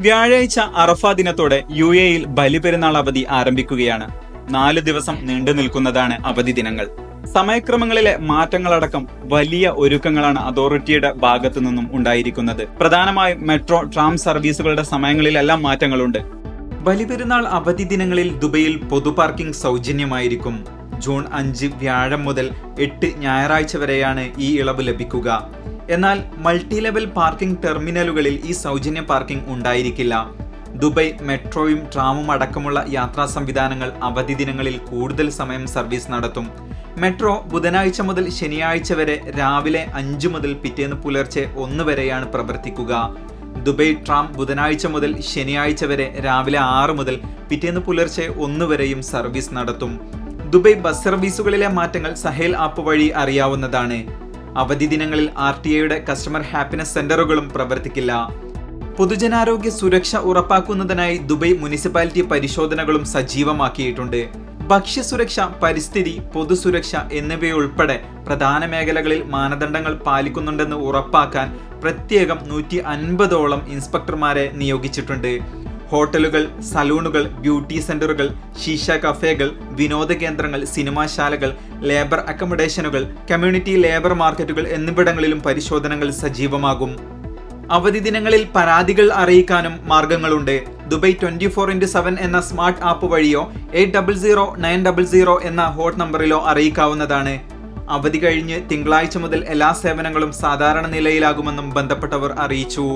വ്യാഴാഴ്ച അറഫ ദിനത്തോടെ യു എയിൽ ബലിപെരുന്നാൾ അവധി ആരംഭിക്കുകയാണ്. നാല് ദിവസം നീണ്ടു നിൽക്കുന്നതാണ് അവധി ദിനങ്ങൾ. സമയക്രമങ്ങളിലെ മാറ്റങ്ങളടക്കം വലിയ ഒരുക്കങ്ങളാണ് അതോറിറ്റിയുടെ ഭാഗത്തു നിന്നും ഉണ്ടായിരിക്കുന്നത്. പ്രധാനമായും മെട്രോ ട്രാം സർവീസുകളുടെ സമയങ്ങളിലെല്ലാം മാറ്റങ്ങളുണ്ട്. ബലിപെരുന്നാൾ അവധി ദിനങ്ങളിൽ ദുബൈയിൽ പൊതു പാർക്കിംഗ് സൗജന്യമായിരിക്കും. ജൂൺ അഞ്ച് വ്യാഴം മുതൽ എട്ട് ഞായറാഴ്ച വരെയാണ് ഈ ഇളവ് ലഭിക്കുക. എന്നാൽ മൾട്ടി ലെവൽ പാർക്കിംഗ് ടെർമിനലുകളിൽ ഈ സൗജന്യ പാർക്കിംഗ് ഉണ്ടായിരിക്കില്ല. ദുബൈ മെട്രോയും ട്രാമും അടക്കമുള്ള യാത്രാ സംവിധാനങ്ങൾ അവധി ദിനങ്ങളിൽ കൂടുതൽ സമയം സർവീസ് നടത്തും. മെട്രോ ബുധനാഴ്ച മുതൽ ശനിയാഴ്ച വരെ രാവിലെ അഞ്ച് മുതൽ പിറ്റേന്ന് പുലർച്ചെ ഒന്ന് വരെയാണ് പ്രവർത്തിക്കുക. ദുബൈ ട്രാം ബുധനാഴ്ച മുതൽ ശനിയാഴ്ച വരെ രാവിലെ ആറ് മുതൽ പിറ്റേന്ന് പുലർച്ചെ ഒന്ന് വരെയും സർവീസ് നടത്തും. ദുബൈ ബസ് സർവീസുകളിലെ മാറ്റങ്ങൾ സഹേൽ ആപ്പ് വഴി അറിയാവുന്നതാണ്. അവധി ദിനങ്ങളിൽ ആർ ടി ഐയുടെ കസ്റ്റമർ ഹാപ്പിനെസ് സെന്ററുകളും പ്രവർത്തിക്കില്ല. പൊതുജനാരോഗ്യ സുരക്ഷ ഉറപ്പാക്കുന്നതിനായി ദുബൈ മുനിസിപ്പാലിറ്റി പരിശോധനകളും സജീവമാക്കിയിട്ടുണ്ട്. ഭക്ഷ്യസുരക്ഷ പരിസ്ഥിതി പൊതുസുരക്ഷ എന്നിവയുൾപ്പെടെ പ്രധാന മേഖലകളിൽ മാനദണ്ഡങ്ങൾ പാലിക്കുന്നുണ്ടെന്ന് ഉറപ്പാക്കാൻ പ്രത്യേകം നൂറ്റി അൻപതോളം ഇൻസ്പെക്ടർമാരെ നിയോഗിച്ചിട്ടുണ്ട്. ഹോട്ടലുകൾ സലൂണുകൾ ബ്യൂട്ടി സെന്ററുകൾ ശീശ കഫേകൾ വിനോദ കേന്ദ്രങ്ങൾ സിനിമാശാലകൾ ലേബർ അക്കമഡേഷനുകൾ കമ്മ്യൂണിറ്റി ലേബർ മാർക്കറ്റുകൾ എന്നിവിടങ്ങളിലും പരിശോധനകൾ സജീവമാകും. അവധി ദിനങ്ങളിൽ പരാതികൾ അറിയിക്കാനും മാർഗങ്ങളുണ്ട്. Dubai twenty four into seven എന്ന സ്മാർട്ട് ആപ്പ് വഴിയോ eight double zero nine double zero എന്ന ഹോട്ട് നമ്പറിലോ അറിയിക്കാവുന്നതാണ്. അവധി കഴിഞ്ഞ് തിങ്കളാഴ്ച മുതൽ എല്ലാ സേവനങ്ങളും സാധാരണ നിലയിലാകുമെന്നും ബന്ധപ്പെട്ടവർ അറിയിച്ചു.